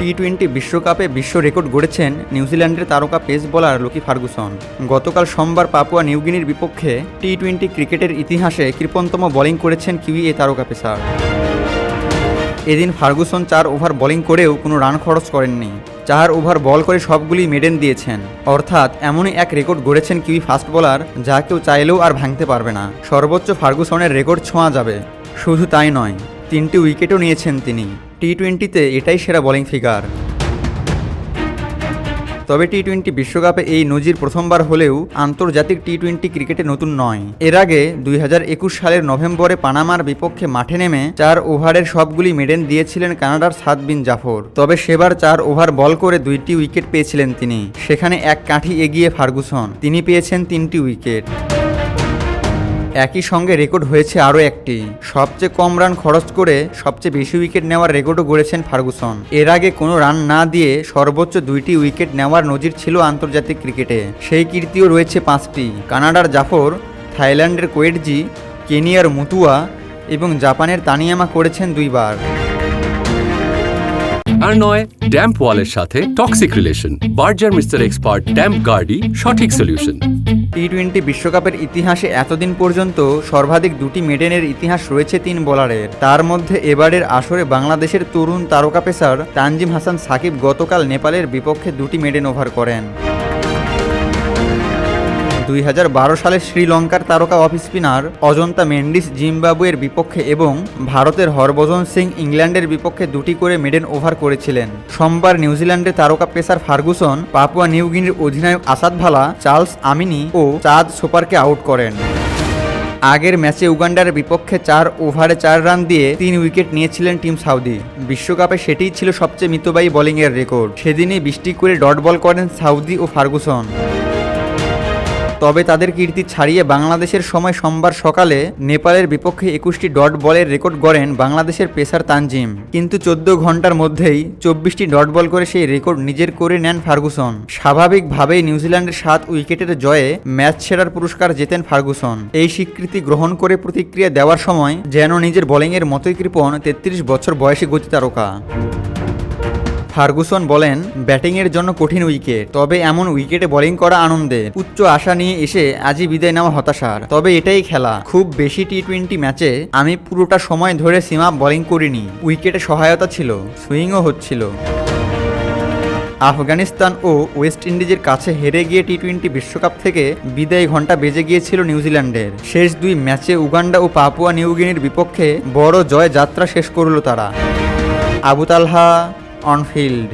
T twenty বিশ্বকাপে বিশ্ব record গড়েছেন নিউজিল্যান্ডের তারকা পেস বোলার লোকি ফার্গুসন। গতকাল সোমবার পাপুয়া নিউগিনির বিপক্ষে টি টোয়েন্টি ক্রিকেটের ইতিহাসে কৃপণতম বোলিং করেছেন কিউই এ তারকা পেসার। এদিন ফার্গুসন চার ওভার বোলিং করেও কোনো রান খরচ করেননি। চার ওভার বল করে সবগুলি মেডেন দিয়েছেন। অর্থাৎ এমনই এক রেকর্ড গড়েছেন কিউই ফাস্ট বোলার, যা কেউ চাইলেও আর ভাঙতে পারবে না। সর্বোচ্চ ফার্গুসনের রেকর্ড ছোঁয়া যাবে। শুধু তাই নয় তিনটি উইকেটও নিয়েছেন তিনি। টি টোয়েন্টিতে এটাই সেরা বোলিং ফিগার তবে টি টোয়েন্টি বিশ্বকাপে এই নজির প্রথমবার হলেও আন্তর্জাতিক টি টোয়েন্টি ক্রিকেটে নতুন নয়। এর আগে দুই হাজার একুশ সালের নভেম্বরে পানামার বিপক্ষে মাঠে নেমে চার ওভারের সবগুলি মেডেন দিয়েছিলেন কানাডার সাদ বিন জাফর। তবে সেবার চার ওভার বল করে দুইটি উইকেট পেয়েছিলেন তিনি। সেখানে এক কাঠি এগিয়ে ফার্গুসন। তিনি পেয়েছেন তিনটি উইকেট। একই সঙ্গে রেকর্ড হয়েছে আরও একটি। সবচেয়ে কম রান খরচ করে সবচেয়ে বেশি উইকেট নেওয়ার রেকর্ডও গড়েছেন ফার্গুসন। এর আগে কোনো রান না দিয়ে সর্বোচ্চ দুইটি উইকেট নেওয়ার নজির ছিল আন্তর্জাতিক ক্রিকেটে। সেই কীর্তিও রয়েছে পাঁচটি। কানাডার জাফর, থাইল্যান্ডের কোয়েটজি, কেনিয়ার মুতুয়া এবং জাপানের তানিয়ামা করেছেন দুইবার। আর নয় ড্যাম্প ওয়ালের সাথে toxic relation Berger mister expert damp গার্ডই সঠিক সলিউশন টি টোয়েন্টি বিশ্বকাপের ইতিহাসে এতদিন পর্যন্ত সর্বাধিক দুটি মেডেনের ইতিহাস রয়েছে তিন বোলারের। তার মধ্যে এবারের আসরে বাংলাদেশের তরুণ তারকা পেসার তানজিম হাসান সাকিব গতকাল নেপালের বিপক্ষে দুটি মেডেন ওভার করেন। দুই হাজার বারো সালে শ্রীলঙ্কার তারকা অফ স্পিনার অজন্তা মেন্ডিস জিম্বাবুয়ের বিপক্ষে এবং ভারতের হরভজন সিং ইংল্যান্ডের বিপক্ষে দুটি করে মেডেন ওভার করেছিলেন। সোমবার নিউজিল্যান্ডের তারকা পেসার ফার্গুসন, পাপুয়া নিউগিনির অধিনায়ক আসাদ ভালা, চার্লস আমিনি ও চাঁদ সুপারকে আউট করেন। আগের ম্যাচে উগান্ডার বিপক্ষে চার ওভারে চার রান দিয়ে তিন উইকেট নিয়েছিলেন টিম সাউদি। বিশ্বকাপে সেটিই ছিল সবচেয়ে মিতবায়ী বোলিংয়ের রেকর্ড। সেদিনই বৃষ্টি করে ডট বল করেন সাউদি ও ফার্গুসন। তবে তাদের কীর্তি ছাড়িয়ে বাংলাদেশের সময় সোমবার সকালে নেপালের বিপক্ষে একুশটি ডট বলের রেকর্ড গড়েন বাংলাদেশের পেসার তানজিম। কিন্তু চোদ্দ ঘণ্টার মধ্যেই চব্বিশটি ডট বল করে সেই রেকর্ড নিজের করে নেন ফার্গুসন। স্বাভাবিকভাবেই নিউজিল্যান্ডের সাত উইকেটের জয়ে ম্যাচ সেরার পুরস্কার জেতেন ফার্গুসন। এই স্বীকৃতি গ্রহণ করে প্রতিক্রিয়া দেওয়ার সময় যেন নিজের বোলিংয়ের মতোই কৃপণ তেত্রিশ বছর বয়সী গতি তারকা। ফার্গুসন বলেন, ব্যাটিংয়ের জন্য কঠিন উইকেট, তবে এমন উইকেটে বোলিং করা আনন্দের উচ্চ আশা নিয়ে এসে আজই বিদায় নেওয়া হতাশার। তবে এটাই খেলা। খুব বেশি টি টোয়েন্টি ম্যাচে আমি পুরোটা সময় ধরে সীমা বোলিং করিনি। উইকেটে সহায়তা ছিল, সুইংও হচ্ছিল। আফগানিস্তান ও ওয়েস্ট ইন্ডিজের কাছে হেরে গিয়ে টি টোয়েন্টি বিশ্বকাপ থেকে বিদায় ঘণ্টা বেজে গিয়েছিল নিউজিল্যান্ডের। শেষ দুই ম্যাচে উগান্ডা ও পাপুয়া নিউগিনির বিপক্ষে বড় জয় যাত্রা শেষ করল তারা। আবু তালহা অনফিল্ড